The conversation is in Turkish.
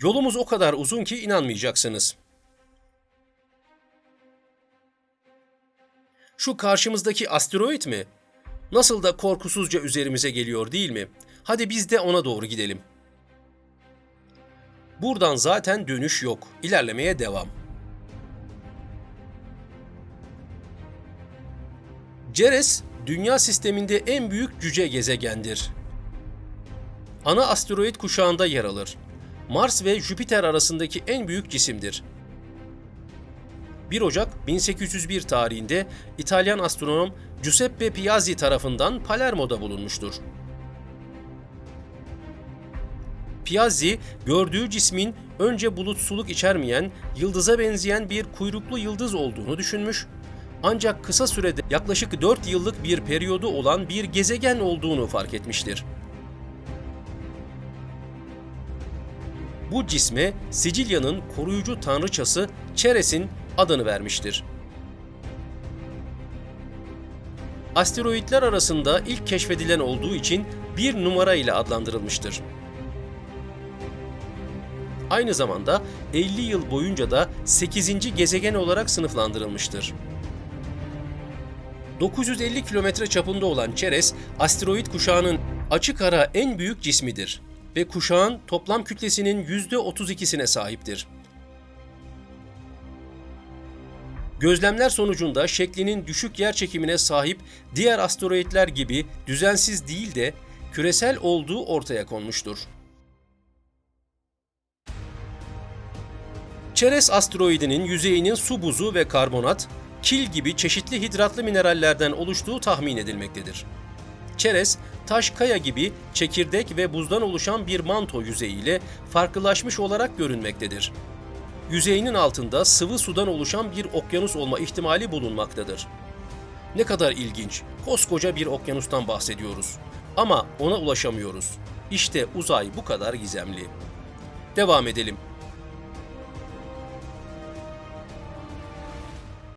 Yolumuz o kadar uzun ki inanmayacaksınız. Şu karşımızdaki asteroid mi? Nasıl da korkusuzca üzerimize geliyor değil mi? Hadi biz de ona doğru gidelim. Buradan zaten dönüş yok. İlerlemeye devam. Ceres, Dünya sisteminde en büyük cüce gezegendir. Ana asteroid kuşağında yer alır. Mars ve Jüpiter arasındaki en büyük cisimdir. 1 Ocak 1801 tarihinde İtalyan astronom Giuseppe Piazzi tarafından Palermo'da bulunmuştur. Piazzi, gördüğü cismin önce bulutsuluk içermeyen, yıldıza benzeyen bir kuyruklu yıldız olduğunu düşünmüş, ancak kısa sürede yaklaşık 4 yıllık bir periyodu olan bir gezegen olduğunu fark etmiştir. Bu cisme Sicilya'nın koruyucu tanrıçası Ceres'in adını vermiştir. Asteroidler arasında ilk keşfedilen olduğu için bir numara ile adlandırılmıştır. Aynı zamanda 50 yıl boyunca da 8. gezegen olarak sınıflandırılmıştır. 950 kilometre çapında olan Ceres, asteroid kuşağının açık ara en büyük cismidir ve kuşağın toplam kütlesinin %32'sine sahiptir. Gözlemler sonucunda şeklinin düşük yer çekimine sahip diğer asteroidler gibi düzensiz değil de küresel olduğu ortaya konmuştur. Ceres asteroidinin yüzeyinin su buzu ve karbonat, kil gibi çeşitli hidratlı minerallerden oluştuğu tahmin edilmektedir. Çerez, taş kaya gibi çekirdek ve buzdan oluşan bir manto yüzeyiyle farklılaşmış olarak görünmektedir. Yüzeyinin altında sıvı sudan oluşan bir okyanus olma ihtimali bulunmaktadır. Ne kadar ilginç, koskoca bir okyanustan bahsediyoruz. Ama ona ulaşamıyoruz. İşte uzay bu kadar gizemli. Devam edelim.